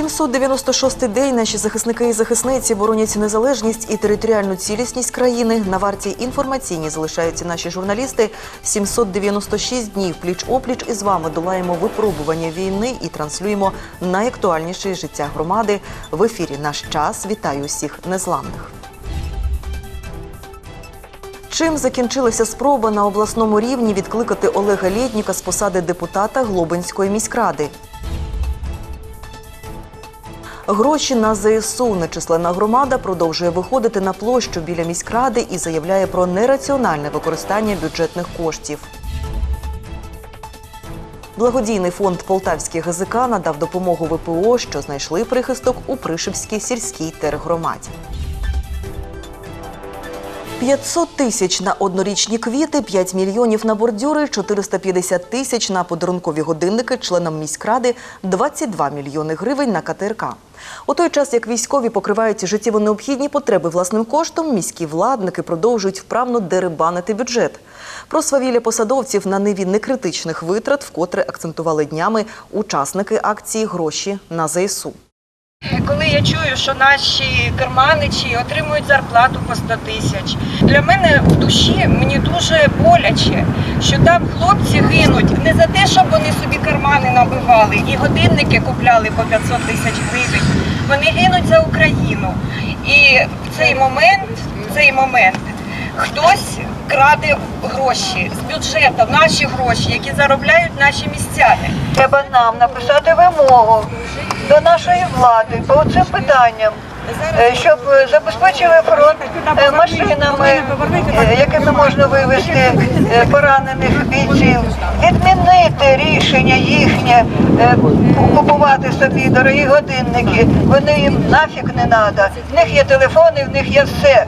796-й день наші захисники і захисниці боронять незалежність і територіальну цілісність країни. На варті інформаційні залишаються наші журналісти. 796 днів пліч опліч із вами долаємо випробування війни і транслюємо найактуальніше життя громади. В ефірі наш час. Вітаю усіх незламних. Чим закінчилася спроба на обласному рівні відкликати Олега Лєтніка з посади депутата Глобинської міськради? Гроші на ЗСУ нечисленна громада продовжує виходити на площу біля міськради і заявляє про нераціональне використання бюджетних коштів. Благодійний фонд Полтавський ГЗК надав допомогу ВПО, що знайшли прихисток у Пришипській сільській тергромаді. 500 тисяч на однорічні квіти, 5 мільйонів на бордюри, 450 тисяч на подарункові годинники членам міськради, 22 мільйони гривень на КТРК. У той час, як військові покривають життєво необхідні потреби власним коштом, міські владники продовжують вправно дерибанити бюджет. Про свавілля посадовців на ниві некритичних витрат вкотре акцентували днями учасники акції гроші на ЗСУ. Коли я чую, що наші керманичі отримують зарплату по 100 тисяч, для мене в душі мені дуже боляче, що там хлопці гинуть не за те, щоб вони собі кармани набивали і годинники купляли по 500 тисяч гривень. Вони гинуть за Україну. І в цей момент, в цей момент хтось краде гроші з бюджету, наші гроші, які заробляють наші містяни. Треба нам написати вимогу до нашої влади по цим питанням, е, щоб забезпечили фронт е, машинами, е, якими можна вивезти поранених бійців, відмінити рішення їхнє, купувати собі дорогі годинники. Вони їм нафіг не треба. В них є телефони, в них є все.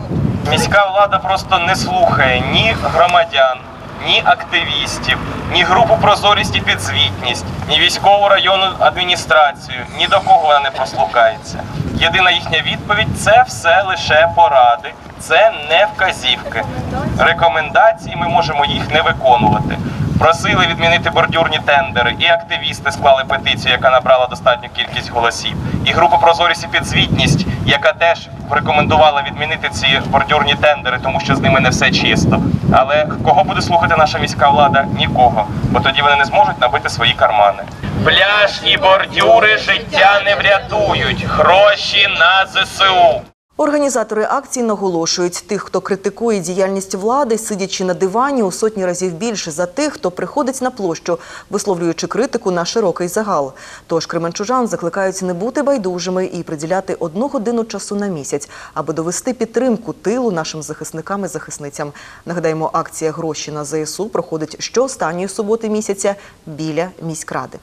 Міська влада просто не слухає ні громадян, ні активістів, ні групу прозорість і підзвітність, ні військову районну адміністрацію, ні до кого вона не прослухається. Єдина їхня відповідь це все лише поради, це не вказівки. Рекомендації ми можемо їх не виконувати. Просили відмінити бордюрні тендери, і активісти склали петицію, яка набрала достатню кількість голосів. І група прозорість і підзвітність, яка теж рекомендувала відмінити ці бордюрні тендери, тому що з ними не все чисто. Але кого буде слухати наша міська влада? Нікого, бо тоді вони не зможуть набити свої кармани. Пляж бордюри життя не врятують. Гроші на ЗСУ. Організатори акції наголошують, тих, хто критикує діяльність влади, сидячи на дивані у сотні разів більше за тих, хто приходить на площу, висловлюючи критику на широкий загал. Тож кременчужан закликають не бути байдужими і приділяти одну годину часу на місяць, аби довести підтримку тилу нашим захисникам і захисницям. Нагадаємо, акція гроші на ЗСУ проходить щоостанньої суботи місяця біля міськради.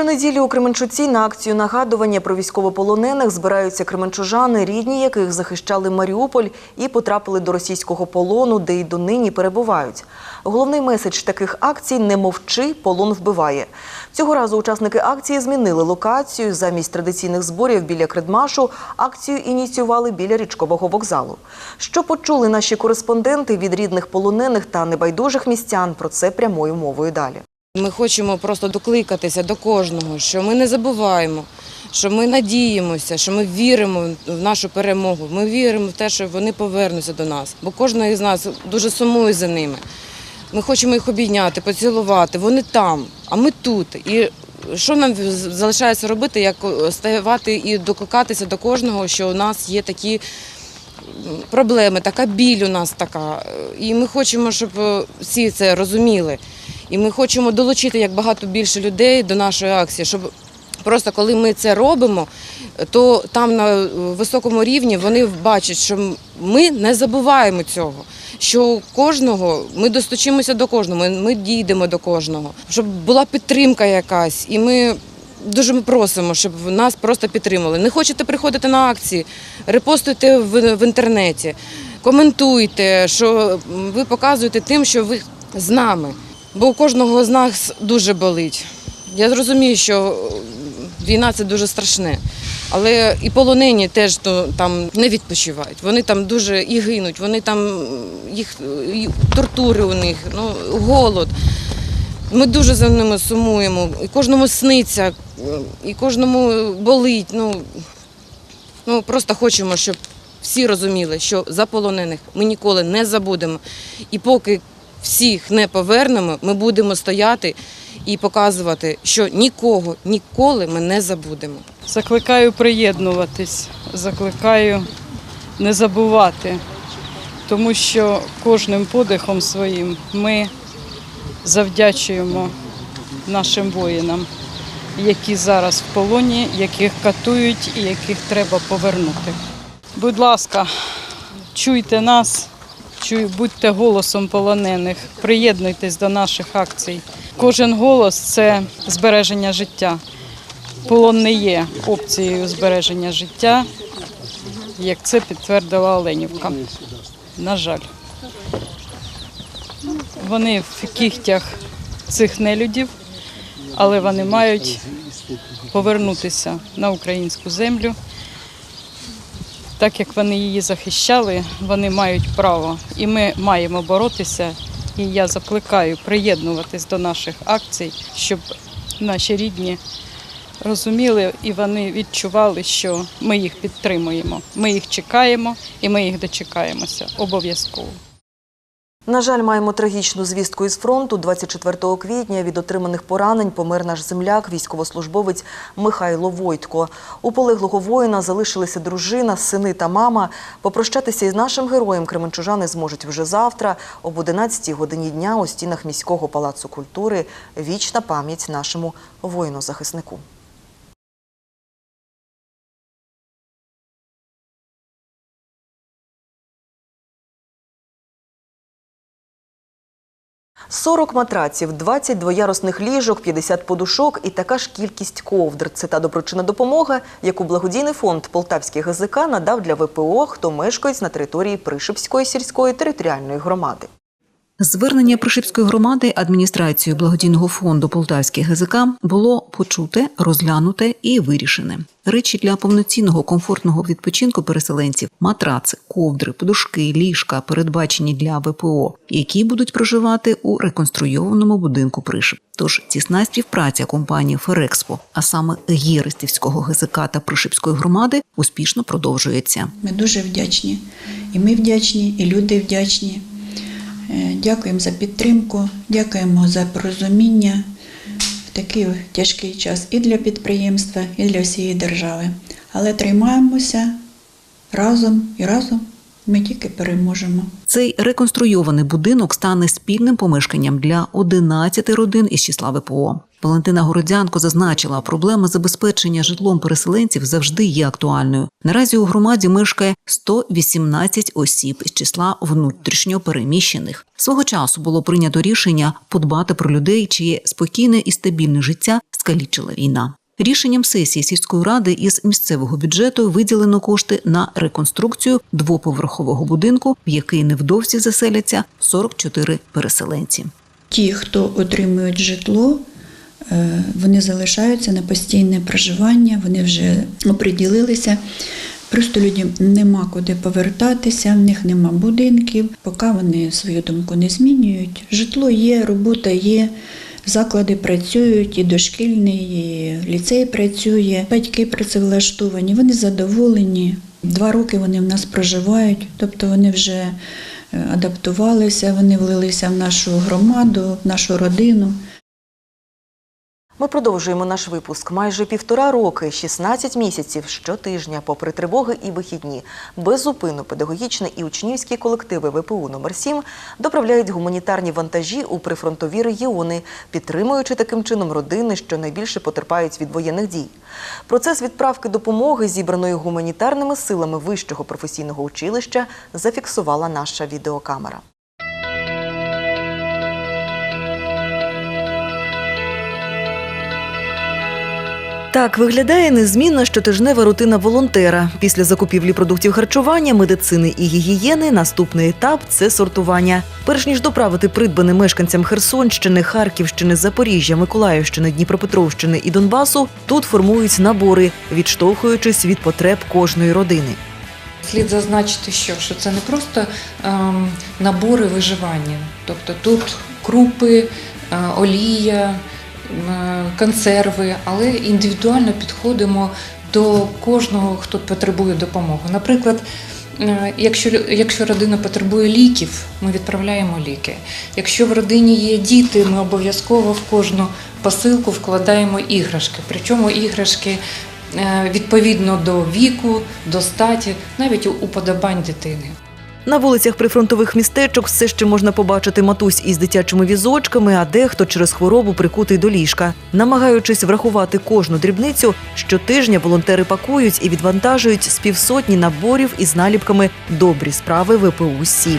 Щонеділі у Кременчуці на акцію нагадування про військовополонених збираються кременчужани, рідні яких захищали Маріуполь і потрапили до російського полону, де й донині перебувають. Головний меседж таких акцій не мовчи, полон вбиває. Цього разу учасники акції змінили локацію. Замість традиційних зборів біля Кредмашу акцію ініціювали біля річкового вокзалу. Що почули наші кореспонденти від рідних полонених та небайдужих містян? Про це прямою мовою далі. Ми хочемо просто докликатися до кожного, що ми не забуваємо, що ми надіємося, що ми віримо в нашу перемогу. Ми віримо в те, що вони повернуться до нас, бо кожен із нас дуже сумує за ними. Ми хочемо їх обійняти, поцілувати. Вони там, а ми тут. І що нам залишається робити, як ставати і докликатися до кожного, що у нас є такі проблеми, така біль у нас така. І ми хочемо, щоб всі це розуміли. І ми хочемо долучити як багато більше людей до нашої акції, щоб просто коли ми це робимо, то там на високому рівні вони бачать, що ми не забуваємо цього. Що кожного ми достучимося до кожного, ми, дійдемо до кожного, щоб була підтримка якась, і ми дуже ми просимо, щоб нас просто підтримали. Не хочете приходити на акції, репостуйте в, в інтернеті, коментуйте, що ви показуєте тим, що ви з нами. Бо у кожного з нас дуже болить. Я зрозумію, що війна це дуже страшне. Але і полонені теж то, там не відпочивають. Вони там дуже і гинуть, вони там їх і тортури у них, ну, голод. Ми дуже за ними сумуємо. І кожному сниться, і кожному болить. Ну, ну просто хочемо, щоб всі розуміли, що за полонених ми ніколи не забудемо. І поки всіх не повернемо, ми будемо стояти і показувати, що нікого ніколи ми не забудемо. Закликаю приєднуватись, закликаю не забувати, тому що кожним подихом своїм ми завдячуємо нашим воїнам, які зараз в полоні, яких катують і яких треба повернути. Будь ласка, чуйте нас, будьте голосом полонених, приєднуйтесь до наших акцій. Кожен голос це збереження життя. Полон не є опцією збереження життя, як це підтвердила Оленівка. На жаль. Вони в кігтях цих нелюдів, але вони мають повернутися на українську землю. Так як вони її захищали, вони мають право. І ми маємо боротися. І я закликаю приєднуватись до наших акцій, щоб наші рідні розуміли і вони відчували, що ми їх підтримуємо. Ми їх чекаємо і ми їх дочекаємося обов'язково. На жаль, маємо трагічну звістку із фронту. 24 квітня від отриманих поранень помер наш земляк, військовослужбовець Михайло Войтко. У полеглого воїна залишилися дружина, сини та мама. Попрощатися із нашим героєм кременчужани зможуть вже завтра, об 11 годині дня у стінах міського палацу культури. Вічна пам'ять нашому воїну-захиснику. – 40 матраців, 20 двоярусних ліжок, 50 подушок і така ж кількість ковдр. Це та доброчина допомога, яку благодійний фонд Полтавський ГЗК надав для ВПО, хто мешкають на території Пришипської сільської територіальної громади. Звернення Пришипської громади адміністрацією благодійного фонду Полтавський ГЗК було почуте, розглянуте і вирішене. Речі для повноцінного комфортного відпочинку переселенців, матраци, ковдри, подушки, ліжка, передбачені для ВПО, які будуть проживати у реконструйованому будинку Пришип. Тож тісна співпраця компанії Ферекспо, а саме Єрестівського ГЗК та Пришипської громади, успішно продовжується. Ми дуже вдячні. І ми вдячні, і люди вдячні. Е, Дякуємо за підтримку, дякуємо за порозуміння в такий тяжкий час і для підприємства, і для всієї держави. Але тримаємося разом і разом ми тільки переможемо. Цей реконструйований будинок стане спільним помешканням для 11 родин із числа ВПО. Валентина Городзянко зазначила, проблема забезпечення житлом переселенців завжди є актуальною. Наразі у громаді мешкає 118 осіб із числа внутрішньо переміщених. Свого часу було прийнято рішення подбати про людей, чиє спокійне і стабільне життя скалічила війна. Рішенням сесії сільської ради із місцевого бюджету виділено кошти на реконструкцію двоповерхового будинку, в який невдовзі заселяться 44 переселенці. Ті, хто отримують житло, вони залишаються на постійне проживання, вони вже оприділилися. Просто людям нема куди повертатися, в них нема будинків, поки вони свою думку не змінюють. Житло є, робота є, заклади працюють, і дошкільний, і ліцей працює, батьки працевлаштовані, вони задоволені. Два роки вони в нас проживають, тобто вони вже е, адаптувалися, вони влилися в нашу громаду, в нашу родину. Ми продовжуємо наш випуск. Майже півтора роки, 16 місяців щотижня, попри тривоги і вихідні, без зупину педагогічні і учнівські колективи ВПУ номер 7 доправляють гуманітарні вантажі у прифронтові регіони, підтримуючи таким чином родини, що найбільше потерпають від воєнних дій. Процес відправки допомоги, зібраної гуманітарними силами вищого професійного училища, зафіксувала наша відеокамера. Так виглядає незмінна щотижнева рутина волонтера. Після закупівлі продуктів харчування, медицини і гігієни наступний етап це сортування. Перш ніж доправити придбане мешканцям Херсонщини, Харківщини, Запоріжжя, Миколаївщини, Дніпропетровщини і Донбасу, тут формують набори, відштовхуючись від потреб кожної родини. Слід зазначити, що, що це не просто ем, набори виживання, тобто тут крупи, е, олія, консерви, але індивідуально підходимо до кожного, хто потребує допомоги. Наприклад, якщо, якщо родина потребує ліків, ми відправляємо ліки. Якщо в родині є діти, ми обов'язково в кожну посилку вкладаємо іграшки. Причому іграшки е, відповідно до віку, до статі, навіть уподобань дитини. На вулицях прифронтових містечок все ще можна побачити матусь із дитячими візочками, а дехто через хворобу прикутий до ліжка. Намагаючись врахувати кожну дрібницю, щотижня волонтери пакують і відвантажують з півсотні наборів із наліпками Добрі справи ВПУ 7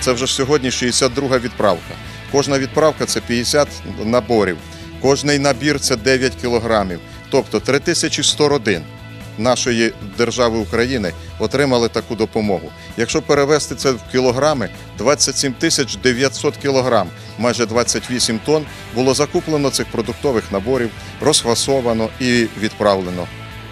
Це вже сьогодні 62 відправка. Кожна відправка це 50 наборів. Кожний набір це 9 кілограмів. Тобто 3100 родин нашої держави України отримали таку допомогу. Якщо перевести це в кілограми, 27 тисяч 900 кілограм, майже 28 тонн, було закуплено цих продуктових наборів, розфасовано і відправлено.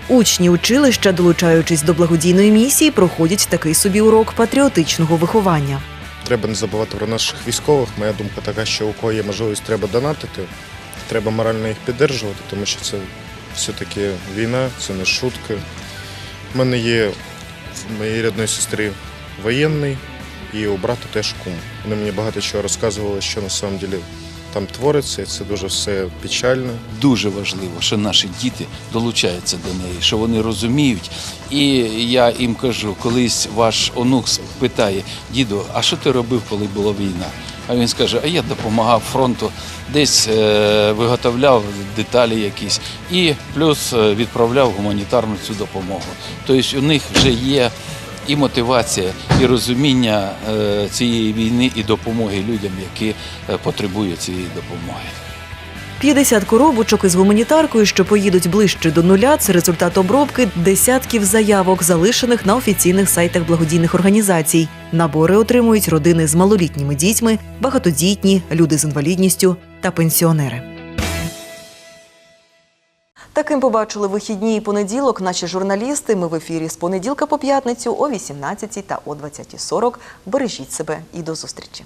Учні училища, долучаючись до благодійної місії, проходять такий собі урок патріотичного виховання. Треба не забувати про наших військових. Моя думка така, що у кого є можливість, треба донатити. Треба морально їх підтримувати, тому що це все-таки війна, це не шутки. У мене є в моїй рідної сестри воєнний і у брата теж кум. Вони мені багато чого розказували, що на самом деле там твориться, і це дуже все печально. дуже важливо, що наші діти долучаються до неї, що вони розуміють. І я їм кажу, колись ваш онук питає, діду, а що ти робив, коли була війна? А він скаже, а я допомагав фронту, десь е, виготовляв деталі якісь, і плюс е, відправляв гуманітарну цю допомогу. Тобто у них вже є і мотивація, і розуміння е, цієї війни і допомоги людям, які е, потребують цієї допомоги. 50 коробочок із гуманітаркою, що поїдуть ближче до нуля, це результат обробки десятків заявок, залишених на офіційних сайтах благодійних організацій. Набори отримують родини з малолітніми дітьми, багатодітні, люди з інвалідністю та пенсіонери. Таким побачили вихідні і понеділок наші журналісти. Ми в ефірі з понеділка по п'ятницю о 18 та о 20.40. Бережіть себе і до зустрічі.